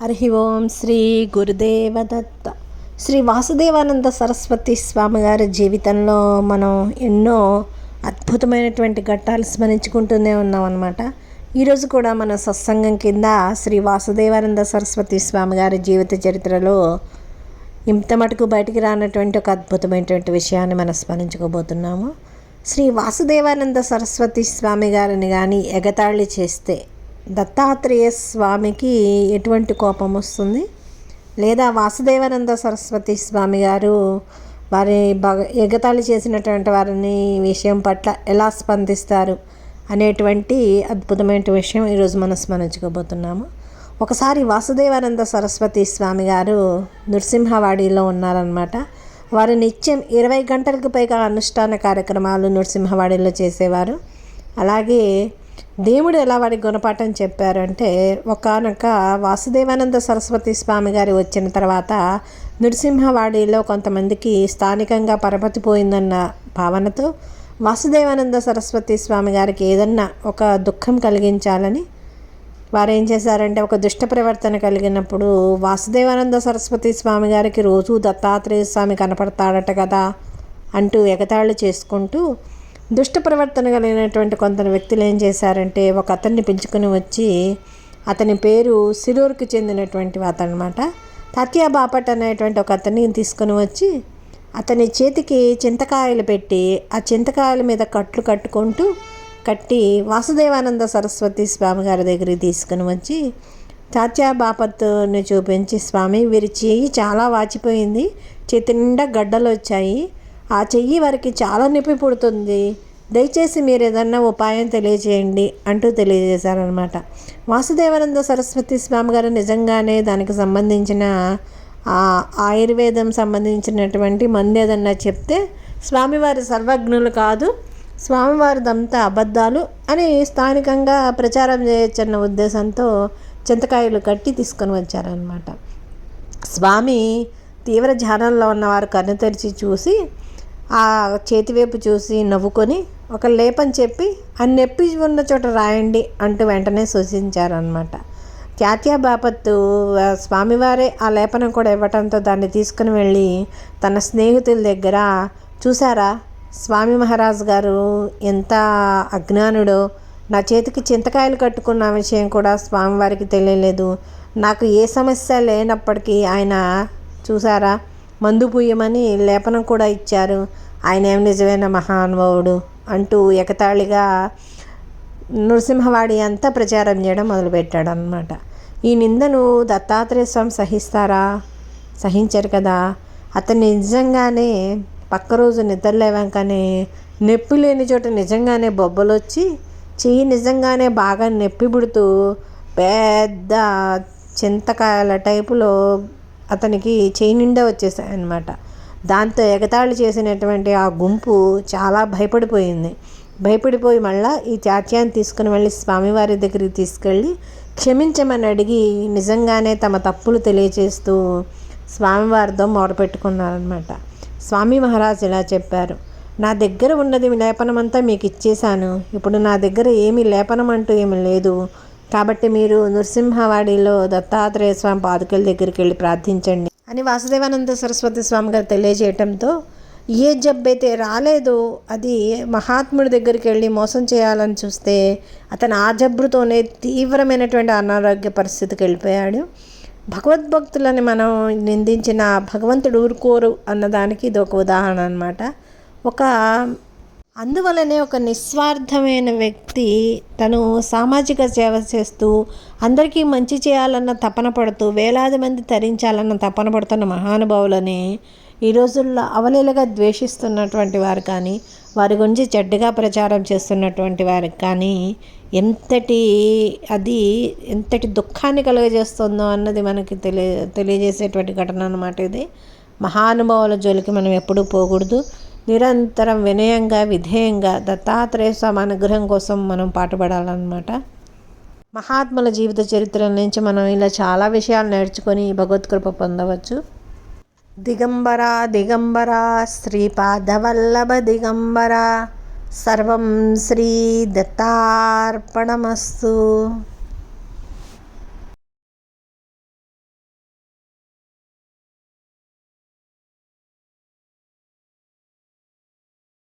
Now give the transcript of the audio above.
హరి ఓం శ్రీ గురుదేవదత్త. శ్రీ వాసుదేవానంద సరస్వతి స్వామి గారి జీవితంలో మనం ఎన్నో అద్భుతమైనటువంటి ఘట్టాలు స్మరించుకుంటూనే ఉన్నాం అనమాట ఈరోజు కూడా మన సత్సంగం కింద శ్రీ వాసుదేవానంద సరస్వతి స్వామి గారి జీవిత చరిత్రలో ఇంత మటుకు బయటికి రానటువంటి ఒక అద్భుతమైనటువంటి విషయాన్ని మనం స్మరించుకోబోతున్నాము. శ్రీ వాసుదేవానంద సరస్వతి స్వామి గారిని కానీ ఎగతాళి చేస్తే దత్తాత్రేయ స్వామికి ఎటువంటి కోపం వస్తుంది? లేదా వాసుదేవానంద సరస్వతి స్వామి గారు వారి బగ ఎగతాళి చేసినటువంటి వారిని విషయం పట్ల ఎలా స్పందిస్తారు? అనేటువంటి అద్భుతమైన విషయం ఈరోజు మనం స్మరించుకోబోతున్నాము. ఒకసారి వాసుదేవానంద సరస్వతి స్వామి గారు నృసింహవాడిలో ఉన్నారనమాట వారు నిత్యం ఇరవై గంటలకు పైగా అనుష్ఠాన కార్యక్రమాలు నృసింహవాడిలో చేసేవారు. అలాగే దేవుడు ఎలా వాడి గుణపాఠం చెప్పారంటే ఒకనొక వాసుదేవానంద సరస్వతి స్వామి గారి వచ్చిన తర్వాత నృసింహవాడిలో కొంతమందికి స్థానికంగా పరపతి పోయిందన్న భావనతో వాసుదేవానంద సరస్వతి స్వామి గారికి ఏదన్నా ఒక దుఃఖం కలిగించాలని వారు ఏం చేశారంటే ఒక దుష్ట ప్రవర్తన కలిగినప్పుడు వాసుదేవానంద సరస్వతి స్వామి గారికి రోజు దత్తాత్రేయ స్వామి కనపడతాడట కదా అంటూ ఎగతాళి చేసుకుంటూ దుష్ట ప్రవర్తన కలిగినటువంటి కొందరు వ్యక్తులు ఏం చేశారంటే ఒక అతన్ని పెంచుకొని వచ్చి అతని పేరు సిరూర్కి చెందినటువంటి అతనమాట. తాత్యా బాపట్ అనేటువంటి ఒక అతన్ని తీసుకుని వచ్చి అతని చేతికి చింతకాయలు పెట్టి ఆ చింతకాయల మీద కట్లు కట్టుకుంటూ కట్టి వాసుదేవానంద సరస్వతి స్వామి గారి దగ్గరికి తీసుకుని వచ్చి తాత్యా బాపత్ని చూపించి స్వామి వీరి చేయి చాలా వాచిపోయింది. చేతి నిండా గడ్డలు వచ్చాయి. ఆ చెయ్యి వారికి చాలా నొప్పి పుడుతుంది. దయచేసి మీరు ఏదన్నా ఉపాయం తెలియజేయండి అంటూ తెలియజేశారనమాట వాసుదేవానంద సరస్వతి స్వామి గారు నిజంగానే దానికి సంబంధించిన ఆయుర్వేదం సంబంధించినటువంటి మందు ఏదన్నా చెప్తే స్వామివారి సర్వజ్ఞులు కాదు స్వామివారిదంతా అబద్ధాలు అని స్థానికంగా ప్రచారం చేయొచ్చన్న ఉద్దేశంతో చింతకాయలు కట్టి తీసుకొని వచ్చారనమాట స్వామి తీవ్ర ధ్యానంలో ఉన్నవారు కన్ను తెరిచి చూసి ఆ చేతివైపు చూసి నవ్వుకొని ఒక లేపని చెప్పి ఆ నొప్పి ఉన్న చోట రాయండి అంటూ వెంటనే సూచించారనమాట త్యాత్యా బాపత్తు స్వామివారే ఆ లేపనం కూడా ఇవ్వటంతో దాన్ని తీసుకుని వెళ్ళి తన స్నేహితుల దగ్గర చూసారా స్వామి మహారాజ్ గారు ఎంత అజ్ఞానుడో. నా చేతికి చింతకాయలు కట్టుకున్న విషయం కూడా స్వామివారికి తెలియలేదు. నాకు ఏ సమస్య లేనప్పటికీ ఆయన చూసారా మందు పుయ్యమని లేపనం కూడా ఇచ్చారు. ఆయనేం నిజమైన మహానుభావుడు? అంటూ ఎకతాళిగా నృసింహవాడి అంతా ప్రచారం చేయడం మొదలుపెట్టాడు అనమాట ఈ నిందను దత్తాత్రేయ స్వామి సహిస్తారా? సహించారు కదా. అతను నిజంగానే పక్క రోజు నిద్ర లేవాకనే నొప్పి లేని చోట నిజంగానే బొబ్బలు వచ్చి చెయ్యి నిజంగానే బాగా నొప్పి పుడుతూ పెద్ద చింతకాయల టైపులో అతనికి చేయి నిండా వచ్చేసాయన్నమాట. దాంతో ఎగతాళి చేసినటువంటి ఆ గుంపు చాలా భయపడిపోయింది. భయపడిపోయి మళ్ళా ఈ చాత్యాన్ని తీసుకుని వెళ్ళి స్వామివారి దగ్గరికి తీసుకెళ్ళి క్షమించమని అడిగి నిజంగానే తమ తప్పులు తెలియచేస్తూ స్వామివారితో మొరపెట్టుకున్నారనమాట స్వామి మహారాజ్ ఇలా చెప్పారు. నా దగ్గర ఉన్నది లేపనం అంతా మీకు ఇచ్చేశాను. ఇప్పుడు నా దగ్గర ఏమీ లేపనం అంటూ ఏమీ లేదు. కాబట్టి మీరు నృసింహవాడిలో దత్తాత్రేయ స్వామి పాదుకల దగ్గరికి వెళ్ళి ప్రార్థించండి. అని వాసుదేవానంద సరస్వతి స్వామి గారు తెలియజేయటంతో ఏ జబ్బైతే రాలేదో అది మహాత్ముడి దగ్గరికి వెళ్ళి మోసం చేయాలని చూస్తే అతను ఆ జబ్బుతోనే తీవ్రమైనటువంటి అనారోగ్య పరిస్థితికి వెళ్ళిపోయాడు. భగవద్భక్తులని మనం నిందించిన భగవంతుడు ఊరుకోరు అన్నదానికి ఇది ఒక ఉదాహరణ అనమాట ఒక అందువలనే ఒక నిస్వార్థమైన వ్యక్తి తను సామాజిక సేవ చేస్తూ అందరికీ మంచి చేయాలన్న తపన పడుతూ వేలాది మంది తరించాలన్న తపన పడుతున్న మహానుభావులని ఈ రోజుల్లో అవలీలగా ద్వేషిస్తున్నటువంటి వారు కానీ వారి గురించి చెడ్డగా ప్రచారం చేస్తున్నటువంటి వారికి కానీ ఎంతటి అది ఎంతటి దుఃఖాన్ని కలుగజేస్తుందో అన్నది మనకి తెలియ తెలియజేసేటువంటి ఘటన అనమాట ఇది. మహానుభావుల జోలికి మనం ఎప్పుడూ పోకూడదు. నిరంతరం వినయంగా విధేయంగా దత్తాత్రేయ స్వామి అనుగ్రహం కోసం మనం పాటుపడాలన్నమాట. మహాత్ముల జీవిత చరిత్రల నుంచి మనం ఇలా చాలా విషయాలు నేర్చుకొని భగవత్కృప పొందవచ్చు. దిగంబర దిగంబర శ్రీపాదవల్లభ దిగంబర సర్వం శ్రీ దత్తార్పణమస్తు.